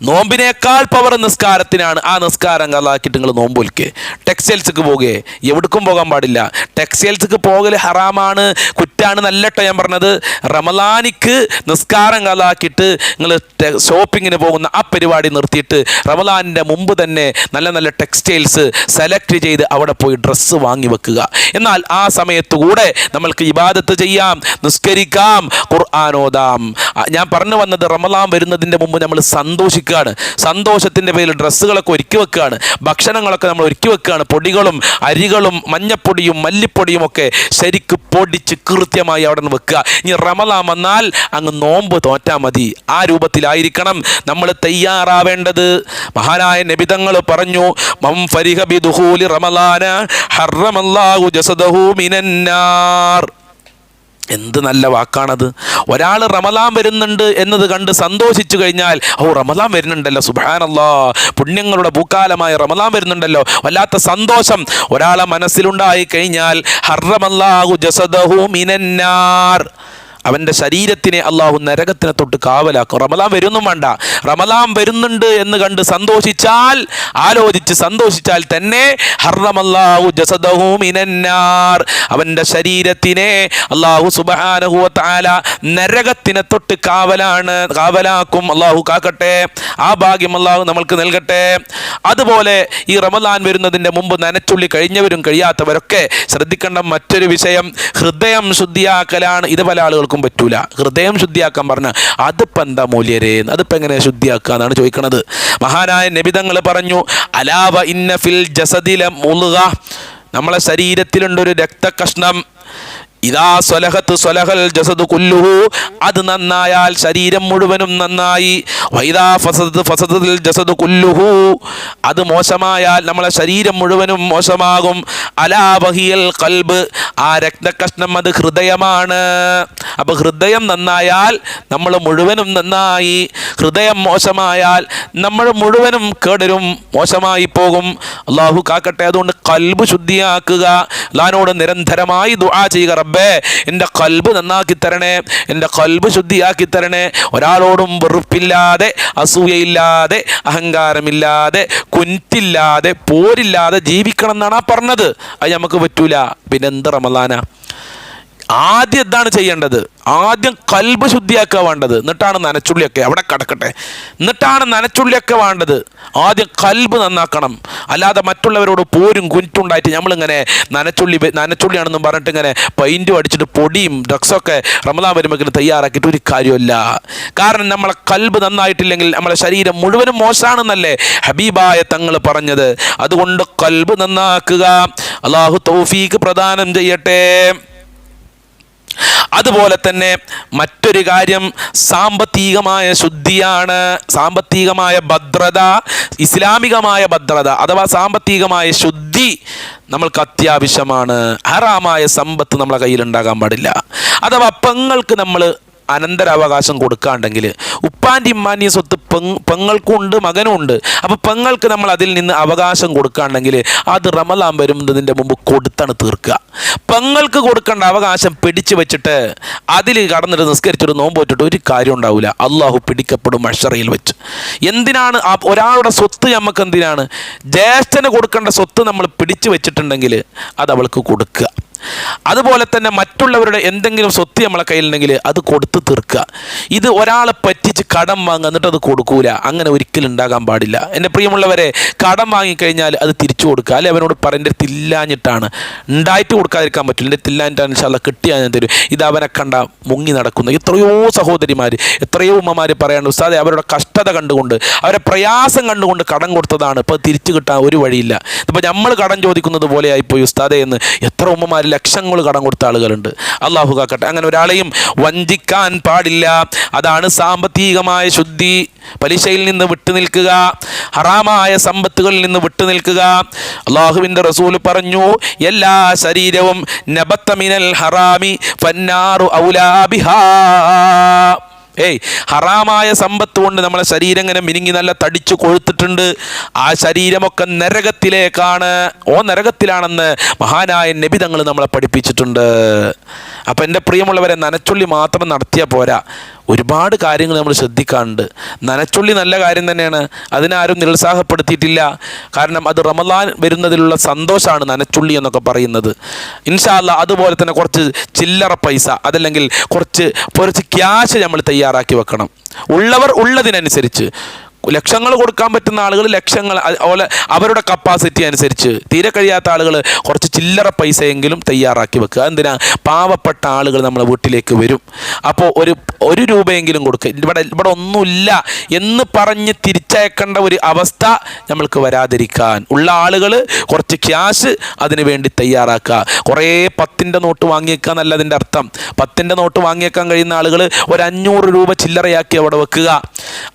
നോമ്പിനേക്കാൾ പവർ നിസ്കാരത്തിനാണ്. ആ നിസ്കാരം കലാക്കിയിട്ട് നിങ്ങൾ നോമ്പൊലിക്ക്. ടെക്സ്റ്റൈൽസിക്ക് പോകുകയെ എവിടേക്കും പോകാൻ പാടില്ല. ടെക്സ്റ്റൈൽസിക്ക് പോകൽ ഹറാമാണ്. കുറ്റാണ് നല്ലട്ടോ ഞാൻ പറഞ്ഞത്. റമലാനിക്ക് നിസ്കാരം കലാക്കിയിട്ട് നിങ്ങൾ ഷോപ്പിങ്ങിന് പോകുന്ന ആ പരിപാടി നിർത്തിയിട്ട് റമലാനിന്റെ മുമ്പ് തന്നെ നല്ല നല്ല ടെക്സ്റ്റൈൽസ് സെലക്ട് ചെയ്ത് അവിടെ പോയി ഡ്രസ്സ് വാങ്ങി വെക്കുക. എന്നാൽ ആ സമയത്ത് കൂടെ നമ്മൾക്ക് ഇബാദത്ത് ചെയ്യാം. നിസ്കരിക്കാം. ഖുർആാനോദാം. ഞാൻ പറഞ്ഞു വന്നത് റമലാൻ വരുന്നതിന്റെ മുമ്പ് നമ്മൾ സന്തോഷിക്കുകയാണ്. സന്തോഷത്തിന്റെ പേരിൽ ഡ്രസ്സുകളൊക്കെ ഒരുക്കി വെക്കുകയാണ്. ഭക്ഷണങ്ങളൊക്കെ നമ്മൾ ഒരുക്കി വെക്കുകയാണ്. പൊടികളും അരികളും മഞ്ഞപ്പൊടിയും മല്ലിപ്പൊടിയും ഒക്കെ ശരിക്ക് പൊടിച്ച് കൃത്യമായി അവിടെ നിന്ന് വെക്കുക. ഇനി റമലാ വന്നാൽ അങ്ങ് നോമ്പ് തോറ്റാൽ മതി. ആ രൂപത്തിലായിരിക്കണം നമ്മൾ തയ്യാറാവേണ്ടത്. മഹാനായ നബിതങ്ങൾ പറഞ്ഞു മം ഫരിഹ ബിദുഖൂലി റമലാന ഹറമല്ലാഹു ജസദഹു മിനന്നാർ. എന്ത് നല്ല വാക്കാണത്. ഒരാൾ റമലാൻ വരുന്നുണ്ട് എന്നത് കണ്ട് സന്തോഷിച്ചു കഴിഞ്ഞാൽ ഓ റമലാൻ വരുന്നുണ്ടല്ലോ സുബാനല്ലോ പുണ്യങ്ങളുടെ പൂക്കാലമായ റമലാൻ വരുന്നുണ്ടല്ലോ. വല്ലാത്ത സന്തോഷം ഒരാളെ മനസ്സിലുണ്ടായി കഴിഞ്ഞാൽ ഹർറമല്ലാഹു ജസദഹു മിനന്നാർ. അവന്റെ ശരീരത്തിനെ അള്ളാഹു നരകത്തിനെ തൊട്ട് കാവലാക്കും. റമലാൻ വരുന്നും വേണ്ട. റമലാൻ വരുന്നുണ്ട് എന്ന് കണ്ട് സന്തോഷിച്ചാൽ ആലോചിച്ച് സന്തോഷിച്ചാൽ തന്നെ അവന്റെ ശരീരത്തിനെ അള്ളാഹു സുബാനഹുല നരകത്തിനെ തൊട്ട് കാവലാണ് കാവലാക്കും. അള്ളാഹു കാക്കട്ടെ. ആ ഭാഗ്യം അള്ളാഹു നമ്മൾക്ക് നൽകട്ടെ. അതുപോലെ ഈ റമലാൻ വരുന്നതിന്റെ മുമ്പ് നനച്ചുള്ളി കഴിഞ്ഞവരും കഴിയാത്തവരൊക്കെ ശ്രദ്ധിക്കേണ്ട മറ്റൊരു വിഷയം ഹൃദയം ശുദ്ധിയാക്കലാണ്. ഇത് പല ആളുകൾക്കും പറ്റൂല. ഹൃദയം ശുദ്ധിയാക്കാൻ പറഞ്ഞ അതിപ്പോൾ എന്താ മൂല്യരേ? അതിപ്പോൾ എങ്ങനെ ശുദ്ധിയാക്കുക? എന്നാണ് ചോദിക്കുന്നത് മഹാനായ നബിതങ്ങൾ പറഞ്ഞു അലാവ ഇന്ന ഫിൽ ജസദിലെ മുളുക നമ്മളെ ശരീരത്തിലുണ്ടൊരു രക്തകഷ്ണം ഇതാ സ്വലഹത്ത് സ്വലഹൽ ജസദ് കുല്ലുഹു. അത് നന്നായാൽ ശരീരം മുഴുവനും നന്നായി. വൈദാ ഫസദ് ഫസദിൽ ജസദ് കുല്ലുഹു. അത് മോശമായാൽ നമ്മളെ ശരീരം മുഴുവനും മോശമാകും. അലാ ബഹിയൽ കൽബ്. ആ രക്തകഷ്ണം അത് ഹൃദയമാണ്. അപ്പോൾ ഹൃദയം നന്നായാൽ നമ്മൾ മുഴുവനും നന്നായി. ഹൃദയം മോശമായാൽ നമ്മൾ മുഴുവനും കേടരും മോശമായി പോകും. അള്ളാഹു കാക്കട്ടെ അതുകൊണ്ട് കൽബ് ശുദ്ധിയാക്കുക. ലാനോട് നിരന്തരമായി ദുആ ചെയ്യുക. റബ്ബേ എന്റെ കൽബ് നന്നാക്കി തരണേ എന്റെ കൽബ് ശുദ്ധിയാക്കി തരണേ. ഒരാളോടും വെറുപ്പില്ലാതെ അസൂയയില്ലാതെ അഹങ്കാരമില്ലാതെ കുന്റില്ലാതെ പോരില്ലാതെ ജീവിക്കണം എന്നാണ് ആ പറഞ്ഞത്. അത് നമുക്ക് പറ്റൂല. പിന്നെ എന്ത് റമലാന ആദ്യം എന്താണ് ചെയ്യേണ്ടത്? ആദ്യം കൽബ് ശുദ്ധിയാക്കുക വേണ്ടത്. എന്നിട്ടാണ് നനച്ചുള്ളിയൊക്കെ അവിടെ കിടക്കട്ടെ. എന്നിട്ടാണ് നനച്ചുള്ളിയൊക്കെ വേണ്ടത്. ആദ്യം കൽബ് നന്നാക്കണം. അല്ലാതെ മറ്റുള്ളവരോട് പോരും കുഞ്ഞുണ്ടായിട്ട് നമ്മളിങ്ങനെ നനച്ചുള്ളി നനച്ചുള്ളിയാണെന്നും പറഞ്ഞിട്ട് ഇങ്ങനെ പെയിന്റും അടിച്ചിട്ട് പൊടിയും ഡ്രഗ്സൊക്കെ റമദാൻ വരുമ്പോൾ തയ്യാറാക്കിയിട്ട് ഒരു കാര്യമില്ല കാരണം നമ്മളെ കൽബ് നന്നായിട്ടില്ലെങ്കിൽ നമ്മളെ ശരീരം മുഴുവനും മോശമാണെന്നല്ലേ ഹബീബായ തങ്ങൾ പറഞ്ഞത്. അതുകൊണ്ട് കൽബ് നന്നാക്കുക. അള്ളാഹു തൗഫീക്ക് പ്രദാനം ചെയ്യട്ടെ. അതുപോലെ തന്നെ മറ്റൊരു കാര്യം സാമ്പത്തികമായ ശുദ്ധിയാണ് സാമ്പത്തികമായ ഭദ്രത ഇസ്ലാമികമായ ഭദ്രത അഥവാ സാമ്പത്തികമായ ശുദ്ധി നമ്മൾക്ക് അത്യാവശ്യമാണ്. ഹറാമായ സമ്പത്ത് നമ്മളെ കയ്യിൽ ഉണ്ടാകാൻ പാടില്ല. അഥവാ പെങ്ങൾക്ക് നമ്മൾ അനന്തരാവകാശം കൊടുക്കാണ്ടെങ്കിൽ ഉപ്പാന്റെ ഇമ്മാന്റെയും സ്വത്ത് പെങ് പെങ്ങൾക്കുണ്ട് മകനുണ്ട് അപ്പോൾ പെങ്ങൾക്ക് നമ്മൾ അതിൽ നിന്ന് അവകാശം കൊടുക്കാണ്ടെങ്കിൽ അത് റമലാൻ വരുന്നതിന്റെ മുമ്പ് കൊടുത്താണ് തീർക്കുക. പെങ്ങൾക്ക് കൊടുക്കേണ്ട അവകാശം പിടിച്ചു വെച്ചിട്ട് അതിൽ കടന്നിട്ട് നിസ്കരിച്ചിട്ട് നോമ്പ് വെച്ചിട്ട് ഒരു കാര്യം ഉണ്ടാവില്ല അള്ളാഹു പിടിക്കപ്പെടും മഷറയിൽ വെച്ച്. എന്തിനാണ് ആ ഒരാളുടെ സ്വത്ത് നമുക്ക് എന്തിനാണ്? ജ്യേഷ്ഠന് കൊടുക്കേണ്ട സ്വത്ത് നമ്മൾ പിടിച്ചു വെച്ചിട്ടുണ്ടെങ്കിൽ അത് അവൾക്ക് കൊടുക്കുക. അതുപോലെ തന്നെ മറ്റുള്ളവരുടെ എന്തെങ്കിലും സ്വത്ത് നമ്മളെ കയ്യിലുണ്ടെങ്കിൽ അത് കൊടുത്ത് തീർക്കുക. ഇത് ഒരാളെ പറ്റിച്ച് കടം വാങ്ങുക എന്നിട്ട് അത് കൊടുക്കൂല. അങ്ങനെ ഒരിക്കലും ഉണ്ടാകാൻ പാടില്ല. എന്റെ പ്രിയമുള്ളവരെ കടം വാങ്ങിക്കഴിഞ്ഞാൽ അത് തിരിച്ചു കൊടുക്കുക. അല്ലെ? അവനോട് പറയേണ്ട തില്ലാഞ്ഞിട്ടാണ്. ഉണ്ടായിട്ട് കൊടുക്കാതിരിക്കാൻ പറ്റില്ല. എന്റെ തില്ലാഞ്ഞിട്ടാണ് ഇൻഷാല്ല കിട്ടിയാൽ ഞാൻ തരും. ഇത് അവനെ കണ്ട മുങ്ങി നടക്കുന്നു. എത്രയോ സഹോദരിമാർ എത്രയോ ഉമ്മമാർ പറയാണ് ഉസ്താദെ അവരുടെ കഷ്ടത കണ്ടുകൊണ്ട് അവരെ പ്രയാസം കണ്ടുകൊണ്ട് കടം കൊടുത്തതാണ്. ഇപ്പോൾ തിരിച്ചു കിട്ടാൻ ഒരു വഴിയില്ല. ഇപ്പോൾ നമ്മൾ കടം ചോദിക്കുന്നത് പോലെ ആയിപ്പോയി ഉസ്താദെ എന്ന് എത്ര ഉമ്മമാർ ലക്ഷങ്ങൾ കടം കൊടുത്ത ആളുകളുണ്ട്. അള്ളാഹു കാക്കട്ടെ. അങ്ങനെ ഒരാളെയും വഞ്ചിക്കാൻ പാടില്ല. അതാണ് സാമ്പത്തികമായ ശുദ്ധി. പലിശയിൽ നിന്ന് വിട്ടുനിൽക്കുക ഹറാമായ സമ്പത്തുകളിൽ നിന്ന് വിട്ടുനിൽക്കുക അള്ളാഹുവിന്റെ റസൂൽ പറഞ്ഞു എല്ലാ ശരീരവും നബത്തമിനൽ ഹറാമി ഫന്നാറു ഔലാബിഹാ ഏയ് ഹറാമായ സമ്പത്ത് കൊണ്ട് നമ്മളെ ശരീരം ഇങ്ങനെ മിനുങ്ങി നല്ല തടിച്ചു കൊഴുത്തിട്ടുണ്ട്. ആ ശരീരമൊക്കെ നരകത്തിലേക്കാണ് ഓ നരകത്തിലാണെന്ന് മഹാനായ നബി തങ്ങൾ നമ്മളെ പഠിപ്പിച്ചിട്ടുണ്ട്. അപ്പം എന്റെ പ്രിയമുള്ളവരെ നനച്ചുള്ളി മാത്രം നടത്തിയാൽ പോരാ. ഒരുപാട് കാര്യങ്ങൾ നമ്മൾ ശ്രദ്ധിക്കാറുണ്ട് നനച്ചുള്ളി നല്ല കാര്യം തന്നെയാണ്. അതിനാരും നിരുത്സാഹപ്പെടുത്തിയിട്ടില്ല. കാരണം അത് റമദാൻ വരുന്നതിലുള്ള സന്തോഷമാണ് നനച്ചുള്ളി എന്നൊക്കെ പറയുന്നത്. ഇൻഷാല്ല അതുപോലെ തന്നെ കുറച്ച് ചില്ലറ പൈസ അതല്ലെങ്കിൽ കുറച്ച് കുറച്ച് ക്യാഷ് നമ്മൾ തയ്യാറാക്കി വെക്കണം. ഉള്ളവർ ഉള്ളതിനനുസരിച്ച്. ലക്ഷങ്ങൾ കൊടുക്കാൻ പറ്റുന്ന ആളുകൾ ലക്ഷങ്ങൾ അതുപോലെ അവരുടെ കപ്പാസിറ്റി അനുസരിച്ച്. തീരെ കഴിയാത്ത ആളുകൾ കുറച്ച് ചില്ലറ പൈസയെങ്കിലും തയ്യാറാക്കി വെക്കുക. എന്തിനാ പാവപ്പെട്ട ആളുകൾ നമ്മളെ വീട്ടിലേക്ക് വരും. അപ്പോൾ ഒരു ഒരു രൂപയെങ്കിലും കൊടുക്കുക ഇവിടെ ഇവിടെ ഒന്നുമില്ല എന്ന് പറഞ്ഞ് തിരിച്ചയക്കേണ്ട ഒരു അവസ്ഥ നമ്മൾക്ക് വരാതിരിക്കാൻ. ഉള്ള ആളുകൾ കുറച്ച് ക്യാഷ് അതിന് വേണ്ടി തയ്യാറാക്കുക. കുറേ പത്തിന്റെ നോട്ട് വാങ്ങിയേക്കുക എന്നല്ല അതിന്റെ അർത്ഥം. പത്തിന്റെ നോട്ട് വാങ്ങിയേക്കാൻ കഴിയുന്ന ആളുകൾ ഒരു അഞ്ഞൂറ് രൂപ ചില്ലറയാക്കി അവിടെ വെക്കുക.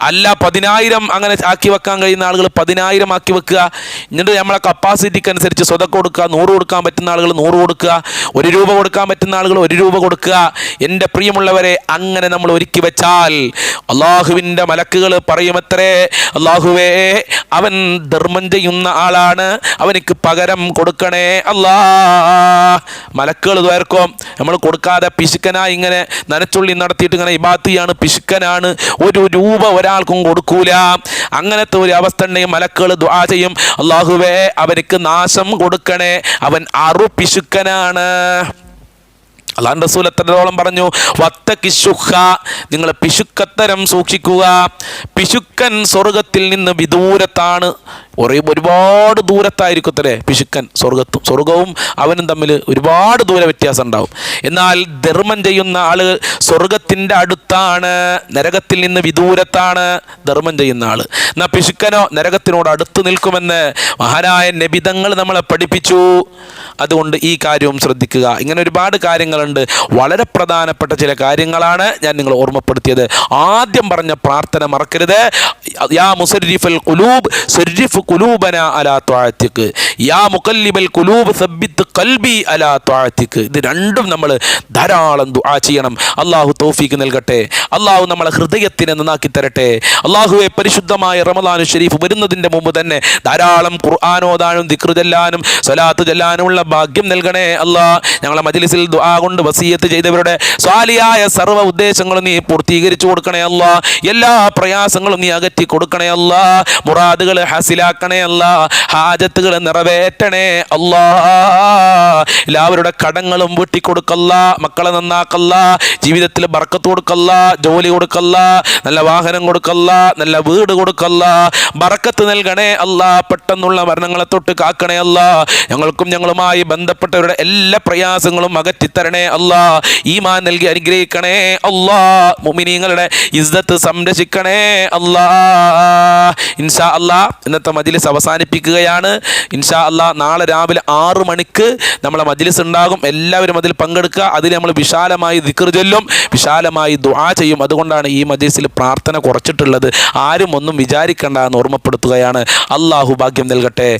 അല്ല പതിനായിരം അങ്ങനെ ആക്കി വെക്കാൻ കഴിയുന്ന ആളുകൾ പതിനായിരം ആക്കി വെക്കുക. എന്നിട്ട് നമ്മളെ കപ്പാസിറ്റിക്ക് അനുസരിച്ച് സ്വതക്ക് കൊടുക്കുക നൂറ് കൊടുക്കാൻ പറ്റുന്ന ആളുകൾ നൂറ് കൊടുക്കുക ഒരു രൂപ കൊടുക്കാൻ പറ്റുന്ന ആളുകൾ ഒരു രൂപ കൊടുക്കുക. എന്റെ പ്രിയമുള്ളവരെ അങ്ങനെ നമ്മൾ ഒരുക്കി വെച്ചാൽ അള്ളാഹുവിന്റെ മലക്കുകൾ പറയുമത്രേ അള്ളാഹുവേ അവൻ ധർമ്മം ചെയ്യുന്ന ആളാണ് അവനക്ക് പകരം കൊടുക്കണേ അല്ലാ മലക്കുകൾ ദ്വേർക്കും നമ്മൾ കൊടുക്കാതെ പിശുക്കനായി ഇങ്ങനെ നനച്ചുള്ളി നടത്തിയിട്ട് ഇങ്ങനെ ഇബാത്തിയാണ് പിശുക്കനാണ്. ഒരു രൂപ ഒരാൾക്കും കൊടുക്കൂല. അങ്ങനത്തെ ഒരു അവസ്ഥ ഉണ്ടെങ്കിൽ മലക്കുകൾ ദ്വാ ചെയ്യും. അള്ളാഹുവേ അവർക്ക് നാശം കൊടുക്കണേ. അവൻ അറു പിശുക്കനാണ്. അള്ളാഹു റസൂൽ എത്രത്തോളം പറഞ്ഞു? വത്ത കിശുഹ നിങ്ങൾ പിശുക്കത്തരം സൂക്ഷിക്കുക. പിശുക്കൻ സ്വർഗത്തിൽ നിന്ന് വിദൂരത്താണ്. ഒരേ ഒരുപാട് ദൂരത്തായിരിക്കത്തരെ പിശുക്കൻ സ്വർഗത്തും സ്വർഗവും അവനും തമ്മിൽ ഒരുപാട് ദൂര വ്യത്യാസം ഉണ്ടാവും. എന്നാൽ ധർമ്മം ചെയ്യുന്ന ആൾ സ്വർഗത്തിന്റെ അടുത്താണ് നരകത്തിൽ നിന്ന് വിദൂരത്താണ് ധർമ്മം ചെയ്യുന്ന ആൾ എന്നാൽ പിശുക്കനോ നരകത്തിനോട് അടുത്ത് നിൽക്കുമെന്ന് മഹാനായ നബിതങ്ങൾ നമ്മളെ പഠിപ്പിച്ചു. അതുകൊണ്ട് ഈ കാര്യവും ശ്രദ്ധിക്കുക. ഇങ്ങനെ ഒരുപാട് കാര്യങ്ങളുണ്ട്. വളരെ പ്രധാനപ്പെട്ട ചില കാര്യങ്ങളാണ് ഞാൻ നിങ്ങൾ ഓർമ്മപ്പെടുത്തിയത്. ആദ്യം പറഞ്ഞ പ്രാർത്ഥന മറക്കരുത്. യാ മുസരിഫൽ കുലൂബ് സരിഫ് കുലൂബന അലാ ത്വാഴത്തിക്ക് യാ മുക്കല്ലിബൽ കുലൂബ് സബ്ബിത്ത് കൽബി അലാ ത്വാഴത്തിക്ക് ഇത് രണ്ടും നമ്മൾ ധാരാളം ദുആ ചെയ്യണം. അള്ളാഹു തോഫീക്ക് നൽകട്ടെ. അള്ളാഹു നമ്മളെ ഹൃദയത്തിനെ നന്നാക്കി തരട്ടെ. അള്ളാഹുവെ പരിശുദ്ധമായ റമദാനു ഷരീഫ് വരുന്നതിന്റെ മുമ്പ് തന്നെ ധാരാളം ഖുർആാനോദാനും ദിക്റ് ചെല്ലാനും സ്വലാത്ത് ചെല്ലാനുമുള്ള ഭാഗ്യം നൽകണേ അല്ലാ. ഞങ്ങളെ മജ്ലിസിൽ ദുആ കൊണ്ട് വസീയത്ത് ചെയ്തവരുടെ സ്വാലിയായ സർവ ഉദ്ദേശങ്ങളും നീ പൂർത്തീകരിച്ചു കൊടുക്കണേ അല്ല. എല്ലാ പ്രയാസങ്ങളും നീ അകറ്റി കൊടുക്കണേ അല്ല. മുറാദുകൾ ഹാസിലാക്കണേ അല്ല. ഹാജത്തുകൾ നിറവേറ്റണേ അല്ലാ. എല്ലാവരുടെ കടങ്ങളും വീട്ടിക്കൊടുക്കല്ല മക്കളെ നന്നാക്കല്ല. ജീവിതത്തിൽ ബർക്കത്ത് കൊടുക്കല്ല. ജോലി കൊടുക്കല്ല. നല്ല വാഹനം കൊടുക്കല്ല. നല്ല വീട് കൊടുക്കല്ല. ബറക്കത്ത് നൽകണേ അല്ല. പെട്ടെന്നുള്ള മരണങ്ങളെ തൊട്ട് കാക്കണേ അല്ല. ഞങ്ങൾക്കും ഞങ്ങളുമായി ബന്ധപ്പെട്ടവരുടെ എല്ലാ പ്രയാസങ്ങളും അകറ്റിത്തരണേ അല്ല. ഈമാൻ നൽകി അനുഗ്രഹിക്കണേ അല്ലാ. മുമിനീങ്ങളുടെ ഇസ്സത്ത് സംരക്ഷിക്കണേ അല്ലാ. ഇൻഷാ അല്ലാ. ഇന്നത്തെ മജ്ലിസ് അവസാനിപ്പിക്കുകയാണ്. ഇൻഷാ അള്ളാ നാളെ രാവിലെ ആറു മണിക്ക് നമ്മളെ മജ്ലിസ് ഉണ്ടാകും. എല്ലാവരും അതിൽ പങ്കെടുക്കുക. അതിൽ നമ്മൾ വിശാലമായി ദിക്ർ ചൊല്ലും. വിശാലമായി ദുആ ചെയ്യും. അതുകൊണ്ടാണ് ഈ മജിലിസിൽ പ്രാർത്ഥന കുറച്ചിട്ടുള്ളത്. ആരും ഒന്നും വിചാരിക്കേണ്ട എന്ന് ഓർമ്മപ്പെടുത്തുകയാണ്. അള്ളാഹു ഭാഗ്യം നൽകട്ടെ.